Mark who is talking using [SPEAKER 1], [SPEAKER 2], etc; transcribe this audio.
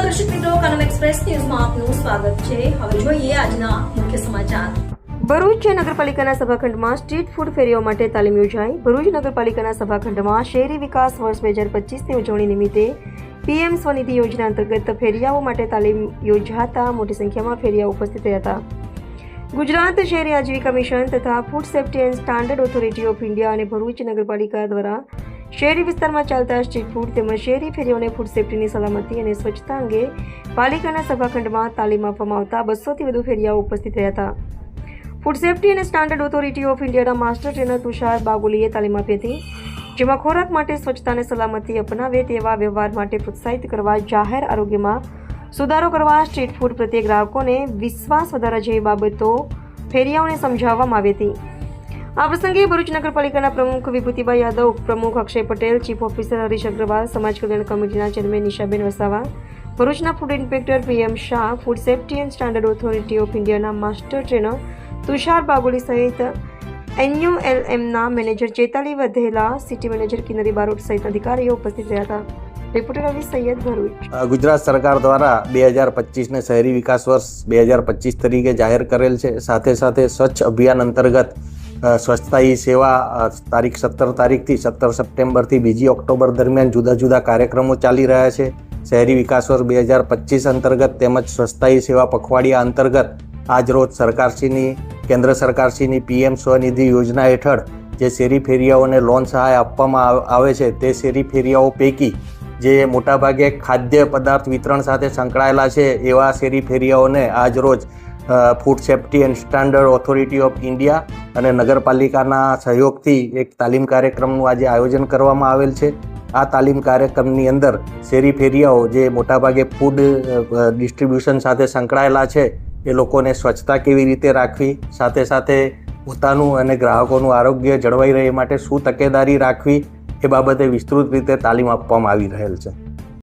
[SPEAKER 1] નમસ્કાર દર્શક મિત્રો કનમ એક્સપ્રેસ ન્યૂઝમાં આપનું સ્વાગત છે. હવે જોઈએ આજના મુખ્ય સમાચાર. ભરૂચ નગરપાલિકાના સભાખંડમાં સ્ટ્રીટ ફૂડ ફેરીઓ માટે તાલીમ યોજાઈ. ભરૂચ નગરપાલિકાના સભાખંડમાં શહેરી વિકાસ વર્ષ બે હજાર પચીસની ઉજવણી નિમિત્તે પીએમ સ્વનિધિ યોજના અંતર્ગત ફેરિયાઓ માટે તાલીમ યોજાતા મોટી સંખ્યામાં ફેરિયાઓ ઉપસ્થિત રહ્યા હતા. ગુજરાત શહેરી આજીવિકા મિશન તથા food safety and standard authority of India અને ભરૂચ નગરપાલિકા દ્વારા શહેરી વિસ્તારમાં ચાલતા સ્ટ્રીટ ફૂડ તેમજ શહેરી ફેરીઓને ફૂડ સેફ્ટીની સલામતી અને સ્વચ્છતા અંગે પાલિકાના સભાખંડમાં તાલીમ આપવામાં આવતા બસોથી વધુ ફેરિયાઓ ઉપસ્થિત રહ્યા હતા. ફૂડ સેફ્ટી અને સ્ટાન્ડર્ડ ઓથોરિટી ઓફ ઇન્ડિયાના માસ્ટર ટ્રેનર તુષાર બાગુલીએ તાલીમ આપી હતી, જેમાં ખોરાક માટે સ્વચ્છતા અને સલામતી અપનાવે તેવા વ્યવહાર માટે પ્રોત્સાહિત કરવા, જાહેર આરોગ્યમાં સુધારો કરવા, સ્ટ્રીટ ફૂડ પ્રત્યે ગ્રાહકોને વિશ્વાસ વધારવા જેવી બાબતો ફેરિયાઓને સમજાવવામાં આવી હતી. આ પ્રસંગે ભરૂચ નગરપાલિકાના પ્રમુખ વિભૂતિભાઈ યાદવ, ઉપપ્રમુખ અક્ષય પટેલ, ચીફ ઓફિસર હરીશ અગ્રવાલ, સમાજ કલ્યાણ કમિટીના ચેરમેન નિશાબેન વસાવા, ભરૂચના food inspector PM Shah, food safety and standard authority of ઇન્ડિયાના માસ્ટર ટ્રેનર તુષાર બાગોલી સહિત એનયુએલએમના મેનેજર ચેતાલી વધેલા, સિટી મેનેજર કિનરી બારોટ સહિત અધિકારીઓ ઉપસ્થિત રહ્યા હતા. રિપોર્ટર રવિ સૈયદ ભરૂચ.
[SPEAKER 2] ગુજરાત સરકાર દ્વારા બે હજાર પચીસને શહેરી વિકાસ વર્ષ બે હજાર પચીસ તરીકે જાહેર કરેલ છે. સાથે સાથે સ્વચ્છ અભિયાન અંતર્ગત સ્વચ્છતા હી સેવા તારીખ સત્તર તારીખથી સત્તર સપ્ટેમ્બરથી બીજી ઓક્ટોબર દરમિયાન જુદા જુદા કાર્યક્રમો ચાલી રહ્યા છે. શહેરી વિકાસ વર્ષ બે હજાર પચીસ અંતર્ગત તેમજ સ્વચ્છતા હી સેવા પખવાડિયા અંતર્ગત આજરોજ સરકારશ્રીની, કેન્દ્ર સરકારશ્રીની પીએમ સ્વનિધિ યોજના હેઠળ જે શેરી ફેરિયાઓને લોન સહાય આપવામાં આવ- છે તે શેરી ફેરિયાઓ પૈકી જે મોટાભાગે ખાદ્ય પદાર્થ વિતરણ સાથે સંકળાયેલા છે એવા શેરી ફેરિયાઓને આજ રોજ food safety and standard authority of India અને નગરપાલિકાના સહયોગથી એક તાલીમ કાર્યક્રમનું આજે આયોજન કરવામાં આવેલ છે. આ તાલીમ કાર્યક્રમની અંદર શેરી ફેરિયાઓ જે મોટાભાગે ફૂડ ડિસ્ટ્રીબ્યુશન સાથે સંકળાયેલા છે, એ લોકોને સ્વચ્છતા કેવી રીતે રાખવી, સાથે સાથે પોતાનું અને ગ્રાહકોનું આરોગ્ય જળવાઈ રહે માટે શું તકેદારી રાખવી, એ બાબતે વિસ્તૃત રીતે તાલીમ આપવામાં આવી રહેલ છે.